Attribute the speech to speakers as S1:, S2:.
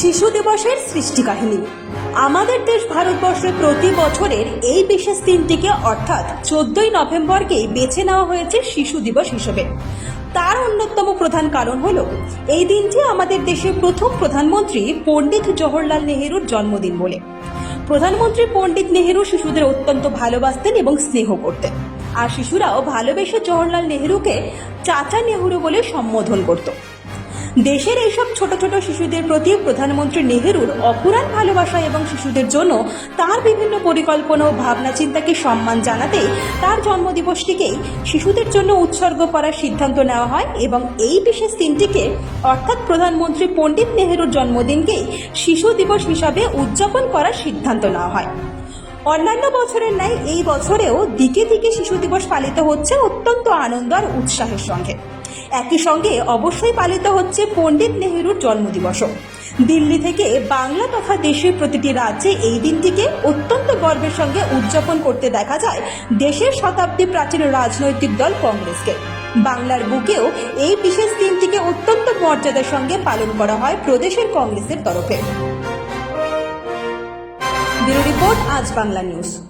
S1: শিশু দিবসের সৃষ্টি কাহিনী আমাদের দেশ ভারতবর্ষে প্রতি বছরের এই বিশেষ দিনটিকে অর্থাৎ চোদ্দই নভেম্বরকেই বেছে নেওয়া হয়েছে শিশু দিবস হিসেবে। তার অন্যতম প্রধান কারণ হল, এই দিনটি আমাদের দেশের প্রথম প্রধানমন্ত্রী পণ্ডিত জওহরলাল নেহেরুর জন্মদিন বলে। প্রধানমন্ত্রী পণ্ডিত নেহেরু শিশুদের অত্যন্ত ভালোবাসতেন এবং স্নেহ করতেন। আর শিশুরাও ভালোবেসে জওহরলাল নেহেরুকে চাচা নেহেরু বলে সম্বোধন করত। দেশের এইসব ছোট ছোট শিশুদের প্রতি প্রধানমন্ত্রী নেহেরুর অপুরাণ ভালোবাসা এবং শিশুদের জন্য তার বিভিন্ন পরিকল্পনা ও ভাবনা চিন্তাকে সম্মান জানাতে তার জন্মদিবসটিকেই শিশুদের জন্য উৎসর্গ করার সিদ্ধান্ত নেওয়া হয় এবং এই বিশেষ দিনটিকে অর্থাৎ প্রধানমন্ত্রী পণ্ডিত নেহেরুর জন্মদিনকেই শিশু দিবস হিসাবে উদযাপন করার সিদ্ধান্ত নেওয়া হয়। অন্যান্য বছরের ন্যায় এই বছরেও দিকে দিকে শিশু দিবস পালিত হচ্ছে অত্যন্ত আনন্দ আর উৎসাহের সঙ্গে। একই সঙ্গে অবশ্যই পালিত হচ্ছে পণ্ডিত নেহেরুর জন্মদিবসও। দিল্লি থেকে বাংলা তথা দেশের প্রতিটি রাজ্যে এই দিনটিকে অত্যন্ত গর্বের সঙ্গে উদযাপন করতে দেখা যায় দেশের শতাব্দী প্রাচীন রাজনৈতিক দল কংগ্রেসকে। বাংলার বুকেও এই বিশেষ দিনটিকে অত্যন্ত মর্যাদার সঙ্গে পালন করা হয় প্রদেশের কংগ্রেসের তরফে। রিপোর্ট আজ বাংলা নিউজ।